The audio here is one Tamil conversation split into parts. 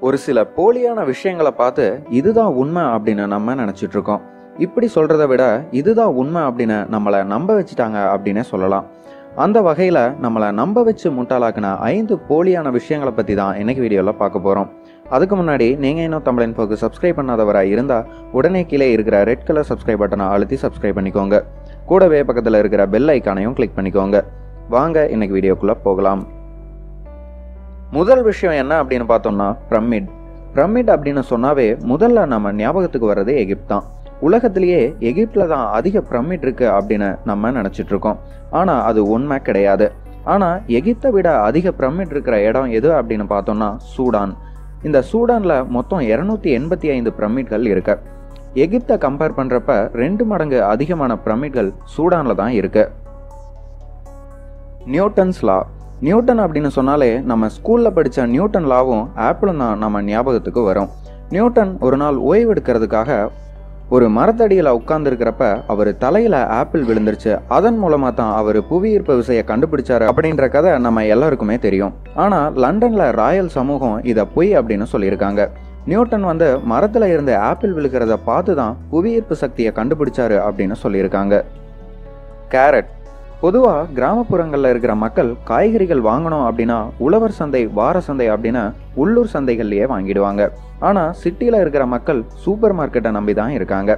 ஒரு சில போலியான விஷயங்களை பார்த்து இதுதான் உண்மை அப்படின்னு நம்ம நினச்சிட்டு இருக்கோம் இப்படி சொல்கிறத விட இதுதான் உண்மை அப்படின்னு நம்மளை நம்ப வச்சுட்டாங்க அப்படின்னே சொல்லலாம். அந்த வகையில் நம்மளை நம்ப வச்சு முட்டாளாக்குன ஐந்து போலியான விஷயங்களை பற்றி தான் இன்றைக்கி வீடியோவில் பார்க்க போகிறோம் அதுக்கு முன்னாடி நீங்கள் இன்னும் தமிழ் இன்ஃபோக்கு சப்ஸ்கிரைப் பண்ணாதவராக இருந்தால் உடனே கீழே இருக்கிற ரெட் கலர் சப்ஸ்கிரைப் பட்டனை அழுத்தி சப்ஸ்கிரைப் பண்ணிக்கோங்க. கூடவே பக்கத்தில் இருக்கிற பெல் ஐக்கானையும் கிளிக் பண்ணிக்கோங்க. வாங்க இன்றைக்கி வீடியோக்குள்ளே போகலாம். முதல் விஷயம் என்ன அப்படின்னு பார்த்தோம்னா பிரமிட். பிரமிட் அப்படின்னு சொன்னாவே முதல்ல நம்ம ஞாபகத்துக்கு வர்றது எகிப்த் தான் உலகத்திலேயே எகிப்தில் தான் அதிக பிரமிட் இருக்கு அப்படின்னு நம்ம நினச்சிட்டு இருக்கோம். ஆனால் அது உண்மை கிடையாது. ஆனால் எகிப்தை விட அதிக பிரமிட் இருக்கிற இடம் எது அப்படின்னு பார்த்தோம்னா சூடான். இந்த சூடானில் மொத்தம் இரநூத்தி எண்பத்தி ஐந்து பிரமிட்கள் இருக்கு. எகிப்தை கம்பேர் பண்ணுறப்ப ரெண்டு மடங்கு அதிகமான பிரமிட்கள் சூடானில் தான் இருக்கு. நியூட்டன்ஸ் லா நியூட்டன் அப்படின்னு சொன்னாலே நம்ம ஸ்கூலில் படித்த நியூட்டன் லாவும் ஆப்பிளும் தான் நம்ம ஞாபகத்துக்கு வரும். நியூட்டன் ஒரு நாள் ஓய்வு எடுக்கிறதுக்காக ஒரு மரத்தடியில் உட்கார்ந்துருக்கிறப்ப அவர் தலையில் ஆப்பிள் விழுந்துருச்சு. அதன் மூலமாக தான் அவர் புவியீர்ப்பு விசையை கண்டுபிடிச்சாரு அப்படின்ற கதை நம்ம எல்லாருக்குமே தெரியும். ஆனால் லண்டனில் ராயல் சமூகம் இதை பொய் அப்படின்னு சொல்லியிருக்காங்க. நியூட்டன் வந்து மரத்தில் இருந்து ஆப்பிள் விழுகிறத பார்த்து தான் புவியீர்ப்பு சக்தியை கண்டுபிடிச்சாரு அப்படின்னு சொல்லியிருக்காங்க. கேரட். பொதுவாக கிராமப்புறங்களில் இருக்கிற மக்கள் காய்கறிகள் வாங்கணும் அப்படின்னா உழவர் சந்தை வார சந்தை அப்படின்னு உள்ளூர் சந்தைகள்லேயே வாங்கிடுவாங்க. ஆனால் சிட்டியில் இருக்கிற மக்கள் சூப்பர் மார்க்கெட்டை நம்பி தான் இருக்காங்க.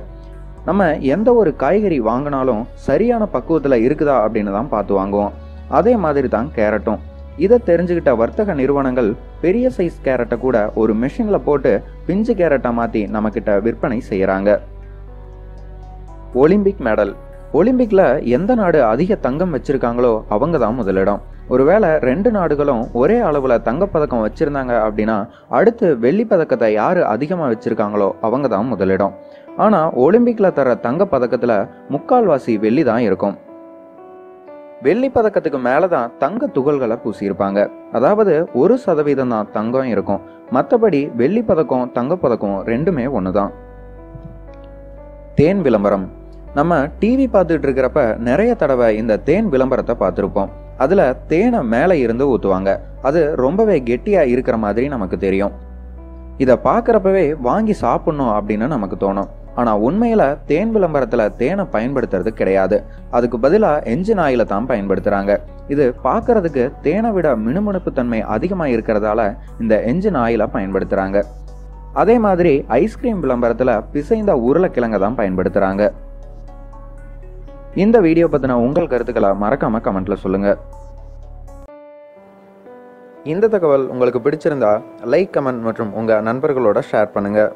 நம்ம எந்த ஒரு காய்கறி வாங்கினாலும் சரியான பக்குவத்தில் இருக்குதா அப்படின்னு தான் பார்த்து வாங்குவோம். அதே மாதிரி தான் கேரட்டும். இதை தெரிஞ்சுக்கிட்ட வர்த்தக நிறுவனங்கள் பெரிய சைஸ் கேரட்டை கூட ஒரு மிஷினில் போட்டு பிஞ்சு கேரட்டை மாற்றி நம்மக்கிட்ட விற்பனை செய்கிறாங்க ஒலிம்பிக் மெடல். ஒலிம்பிக்ல எந்த நாடு அதிக தங்கம் வச்சிருக்காங்களோ அவங்க தான் முதலிடம். ஒருவேளை ரெண்டு நாடுகளும் ஒரே அளவுல தங்கப்பதக்கம் வச்சிருந்தாங்க அப்படின்னா அடுத்து வெள்ளிப்பதக்கத்தை யாரு அதிகமா வச்சிருக்காங்களோ அவங்க தான் முதலிடம். ஆனா ஒலிம்பிக்ல தர தங்க முக்கால்வாசி வெள்ளி தான் இருக்கும். வெள்ளி பதக்கத்துக்கு மேலதான் தங்க துகள்களை பூசியிருப்பாங்க. அதாவது ஒரு சதவீதம் தான் தங்கம் இருக்கும். மற்றபடி வெள்ளி பதக்கம் தங்கப்பதக்கம் ரெண்டுமே ஒண்ணுதான். தேன் விளம்பரம். நம்ம டிவி பார்த்துட்டு இருக்கிறப்ப நிறைய தடவை இந்த தேன் விளம்பரத்தை பார்த்துருப்போம். அதில் தேனை மேலே இருந்து ஊற்றுவாங்க அது ரொம்பவே கெட்டியாக இருக்கிற மாதிரி நமக்கு தெரியும். இதை பார்க்குறப்பவே வாங்கி சாப்பிட்ணும் அப்படின்னு நமக்கு தோணும். ஆனால் உண்மையில் தேன் விளம்பரத்தில் தேனை பயன்படுத்துறது கிடையாது. அதுக்கு பதிலாக என்ஜின் ஆயில தான் பயன்படுத்துகிறாங்க இது பார்க்கறதுக்கு தேனை விட மினுமினுப்பு தன்மை அதிகமாக இருக்கிறதால இந்த என்ஜின் ஆயிலை பயன்படுத்துகிறாங்க அதே மாதிரி ஐஸ்கிரீம் விளம்பரத்தில் பிசைந்த உருளைக்கிழங்க தான் பயன்படுத்துகிறாங்க இந்த வீடியோ பற்றின உங்கள் கருத்துக்களை மறக்காமல் கமெண்ட்டில் சொல்லுங்கள் இந்த தகவல் உங்களுக்கு பிடிச்சிருந்தா லைக் கமெண்ட் மற்றும் உங்கள் நண்பர்களோட ஷேர் பண்ணுங்கள்